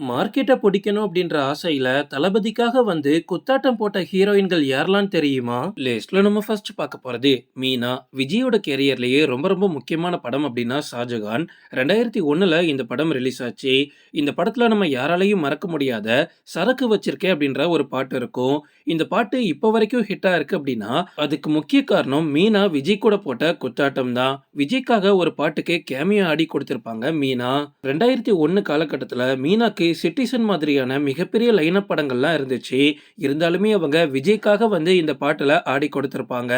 மார்க்கெட்டை பிடிக்கணும் அப்படின்ற ஆசையில தளபதிக்காக வந்து குத்தாட்டம் போட்ட ஹீரோயின்கள் யாரெல்லாம் தெரியுமா? லிஸ்ட்ல நம்ம ஃபர்ஸ்ட் பார்க்க போறது மீனா. விஜயோட கேரியர்லயே ரொம்ப ரொம்ப முக்கியமான படம் அப்படின்னா ஷாஜகான். ரெண்டாயிரத்தி ஒண்ணுல இந்த படம் ரிலீஸ் ஆச்சு. இந்த படத்துல நம்ம யாராலையும் மறக்க முடியாத சரக்கு வச்சிருக்கேன் அப்படின்ற ஒரு பாட்டு இருக்கும். இந்த பாட்டு இப்போ வரைக்கும் ஹிட்டாக இருக்குது அப்படின்னா அதுக்கு முக்கிய காரணம் மீனா விஜய் கூட போட்ட குத்தாட்டம் தான். விஜய்க்காக ஒரு பாட்டுக்கு கேமியா ஆடி கொடுத்திருப்பாங்க மீனா. ரெண்டாயிரத்தி ஒன்று காலகட்டத்தில் மீனாக்கு சிட்டிசன் மாதிரியான மிகப்பெரிய லைனப் படங்கள்லாம் இருந்துச்சு. இருந்தாலுமே அவங்க விஜய்க்காக வந்து இந்த பாட்டில் ஆடி கொடுத்திருப்பாங்க.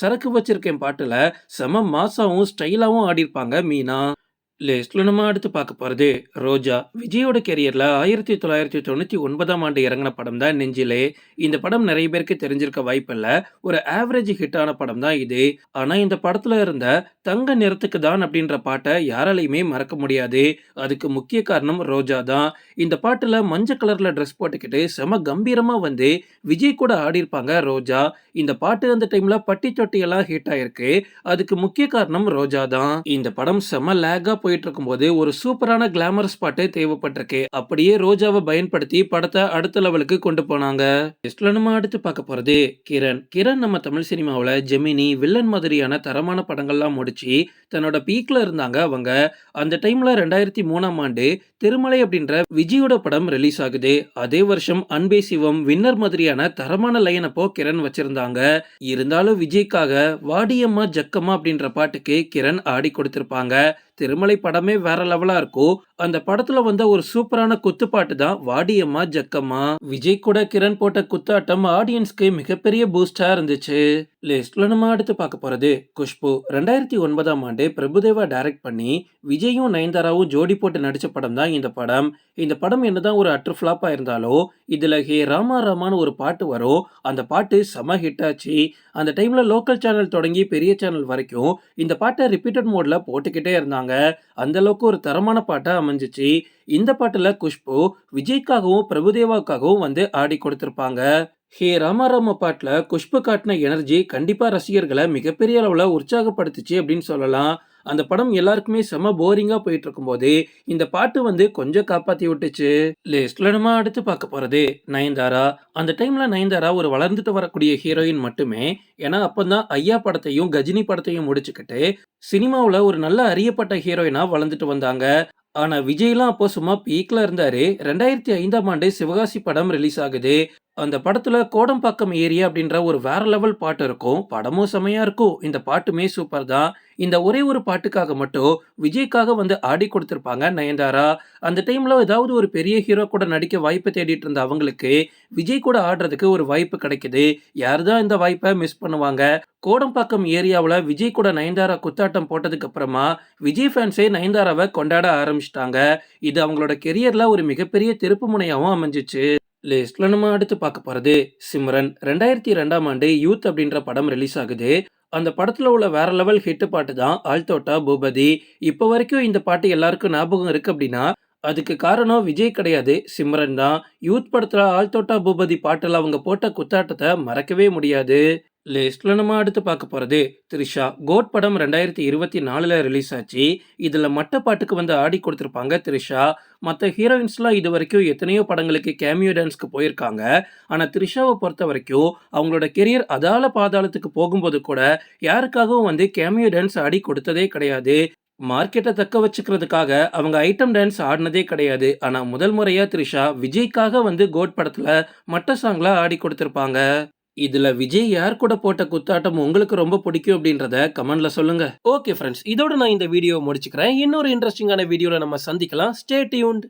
சரக்கு வச்சிருக்கேன் பாட்டில் செம மாசாவும் ஸ்டைலாகவும் ஆடிருப்பாங்க மீனா. லிஸ்ட்ல நம்ம அடுத்து பார்க்க போகிறது ரோஜா. விஜயோட கெரியரில் ஆயிரத்தி தொள்ளாயிரத்தி தொண்ணூற்றி ஒன்பதாம் ஆண்டு இறங்கின படம் தான் நெஞ்சிலே. இந்த படம் நிறைய பேருக்கு தெரிஞ்சிருக்க வாய்ப்பில்லை. ஒரு ஆவரேஜ் ஹிட்டான படம் தான் இது. ஆனால் இந்த படத்தில் இருந்த தங்க நிறத்துக்கு தான் அப்படின்ற பாட்டை யாராலையுமே மறக்க முடியாது. அதுக்கு முக்கிய காரணம் ரோஜா தான். இந்த பாட்டில் மஞ்சள் கலரில் ட்ரெஸ் போட்டுக்கிட்டு செம கம்பீரமாக வந்து விஜய் கூட ஆடியிருப்பாங்க ரோஜா. இந்த பாட்டு அந்த டைமில் பட்டி தொட்டியெல்லாம் ஹிட் ஆயிருக்கு. அதுக்கு முக்கிய காரணம் ரோஜா தான். இந்த படம் செம லேகாக போய் போயிட்டு இருக்கும்போது ஒரு சூப்பரான கிளாமர் பாட்டு தேவைப்பட்டிருக்கு. அப்படியே ரோஜாவை பயன்படுத்தி படத்தை அடுத்த லெவலுக்கு கொண்டு போனாங்க. லிஸ்ட்ல நம்ம அடுத்து பார்க்க போறது கிரண். கிரண் நம்ம தமிழ் சினிமாவில் ஜெமினி வில்லன் மாதிரியான தரமான படங்கள்லாம் முடிச்சு தன்னோட பீக்ல இருந்தாங்க அவங்க. அந்த டைம்ல ரெண்டாயிரத்தி மூணாம் ஆண்டு திருமலை அப்படின்ற விஜயோட படம் ரிலீஸ் ஆகுது. அதே வருஷம் அன்பே சிவம் வின்னர் மாதிரியான தரமான லைன் அப்போ கிரண் வச்சிருந்தாங்க. இருந்தாலும் விஜய்க்காக வாடியம்மா ஜக்கம்மா அப்படின்ற பாட்டுக்கு கிரண் ஆடி கொடுத்திருப்பாங்க. திருமலை படமே வேற லெவலா இருக்கும் அந்த படத்துல வந்த ஒரு சூப்பரான குத்துப்பாட்டு தான் வாடியம்மா ஜக்கம்மா. விஜய் கூட கிரண் போட்ட குத்தாட்டம் ஆடியன்ஸ்க்கு மிகப்பெரிய பூஸ்டா இருந்துச்சு. லிஸ்ட்ல நம்ம அடுத்து பார்க்க போறது குஷ்பு. ரெண்டாயிரத்தி ஒன்பதாம் ஆண்டு பிரபுதேவா டைரக்ட் பண்ணி விஜயும் நயன்தாராவும் ஜோடி போட்டு நடிச்ச படம் தான் இந்த படம். இந்த படம் என்னதான் ஒரு அட்ரு ஃபிளாப்பா இருந்தாலும் இதுல ஹே ராமா ராமான்னு ஒரு பாட்டு வரும். அந்த பாட்டு செம ஹிட் ஆச்சு. அந்த டைம்ல லோக்கல் சேனல் தொடங்கி பெரிய சேனல் வரைக்கும் இந்த பாட்டை ரிப்பீட்டட் மோட்ல போட்டுக்கிட்டே இருந்தாங்க. அந்த அளவுக்கு ஒரு தரமான பாட்டா அமைஞ்சிச்சு. இந்த பாட்டுல குஷ்பு விஜய்க்காகவும் பிரபுதேவாக்காகவும் வந்து ஆடி கொடுத்திருப்பாங்க. ஹே ராமாராம பாட்டில் குஷ்பு காட்டின எனர்ஜி கண்டிப்பாக ரசிகர்களை மிகப்பெரிய அளவில் உற்சாகப்படுத்துச்சு அப்படின்னு சொல்லலாம். அந்த படம் எல்லாருக்குமே செம போரிங்காக போயிட்டு இருக்கும்போது இந்த பாட்டு வந்து கொஞ்சம் காப்பாற்றி விட்டுச்சு. லிஸ்ட்ல நம்ம அடுத்து பார்க்க போகிறது நயன்தாரா. அந்த டைமில் நயன்தாரா ஒரு வளர்ந்துட்டு வரக்கூடிய ஹீரோயின் மட்டுமே ஏன்னா அப்போ தான் ஐயா படத்தையும் கஜினி படத்தையும் முடிச்சுக்கிட்டு சினிமாவில் ஒரு நல்ல அறியப்பட்ட ஹீரோயினாக வளர்ந்துட்டு வந்தாங்க. ஆனால் விஜய்லாம் அப்போ சும்மா பீக்கில் இருந்தார். ரெண்டாயிரத்தி ஐந்தாம் ஆண்டு சிவகாசி படம் ரிலீஸ் ஆகுது. அந்த படத்துல கோடம்பாக்கம் ஏரியா அப்படின்ற ஒரு வேற லெவல் பாட்டு இருக்கும். படமும் செமையா இருக்கும். இந்த பாட்டுமே சூப்பர் தான். இந்த ஒரே ஒரு பாட்டுக்காக மட்டும் விஜய்க்காக வந்து ஆடி கொடுத்துருப்பாங்க நயன்தாரா. அந்த டைம்ல ஏதாவது ஒரு பெரிய ஹீரோ கூட நடிக்க வாய்ப்பு தேடிட்டு இருந்த அவங்களுக்கு விஜய் கூட ஆடுறதுக்கு ஒரு வாய்ப்பு கிடைக்குது. யார் தான் இந்த வாய்ப்பை மிஸ் பண்ணுவாங்க? கோடம்பாக்கம் ஏரியாவில் விஜய் கூட நயன்தாரா குத்தாட்டம் போட்டதுக்கு அப்புறமா விஜய் ஃபேன்ஸே நயன்தாராவை கொண்டாட ஆரம்பிச்சிட்டாங்க. இது அவங்களோட கெரியர்ல ஒரு மிகப்பெரிய திருப்பு முனையாகவும் அமைஞ்சிச்சு. லிஸ்ட்ல நம்ம அடுத்து பார்க்க போறது சிம்ரன். ரெண்டாயிரத்தி ரெண்டாம் ஆண்டு யூத் அப்படின்ற படம் ரிலீஸ் ஆகுது. அந்த படத்தில் உள்ள வேற லெவல் ஹிட் பாட்டு தான் ஆல்தோட்டா பூபதி. இப்போ வரைக்கும் இந்த பாட்டு எல்லாருக்கும் ஞாபகம் இருக்கு அப்படின்னா அதுக்கு காரணம் விஜய் கிடையாது சிம்ரன் தான். யூத் படத்துல ஆல்தோட்டா பூபதி பாட்டில் அவங்க போட்ட குத்தாட்டத்தை மறக்கவே முடியாது. லிஸ்ட்ல நம்ம அடுத்து பார்க்க போறது த்ரிஷா. கோட் படம் ரெண்டாயிரத்தி இருபத்தி நாலுல ரிலீஸ் ஆச்சு இதுல மட்ட பாட்டுக்கு வந்து ஆடி கொடுத்துருப்பாங்க த்ரிஷா. மற்ற ஹீரோயின்ஸ்லாம் இது வரைக்கும் எத்தனையோ படங்களுக்கு கேமியோ டான்ஸ்க்கு போயிருக்காங்க. ஆனால் த்ரிஷாவை பொறுத்த வரைக்கும் அவங்களோட கெரியர் அதால பாதாளத்துக்கு போகும்போது கூட யாருக்காகவும் வந்து கேமியோ டான்ஸ் ஆடி கொடுத்ததே கிடையாது. மார்க்கெட்டை தக்க வச்சுக்கிறதுக்காக அவங்க ஐட்டம் டான்ஸ் ஆடினதே கிடையாது. ஆனால் முதல் முறையாக த்ரிஷா விஜய்க்காக வந்து கோட் படத்தில் மட்ட சாங்லாம் ஆடி கொடுத்துருப்பாங்க. இதுல விஜய் யார் கூட போட்ட குத்தாட்டம் உங்களுக்கு ரொம்ப பிடிக்கும் அப்படின்றத கமெண்ட்ல சொல்லுங்க. ஓகே ஃப்ரெண்ட்ஸ் இதோட நான் இந்த வீடியோ முடிச்சுக்கிறேன். இன்னொரு இன்ட்ரெஸ்டிங்கான வீடியோல நம்ம சந்திக்கலாம். Stay tuned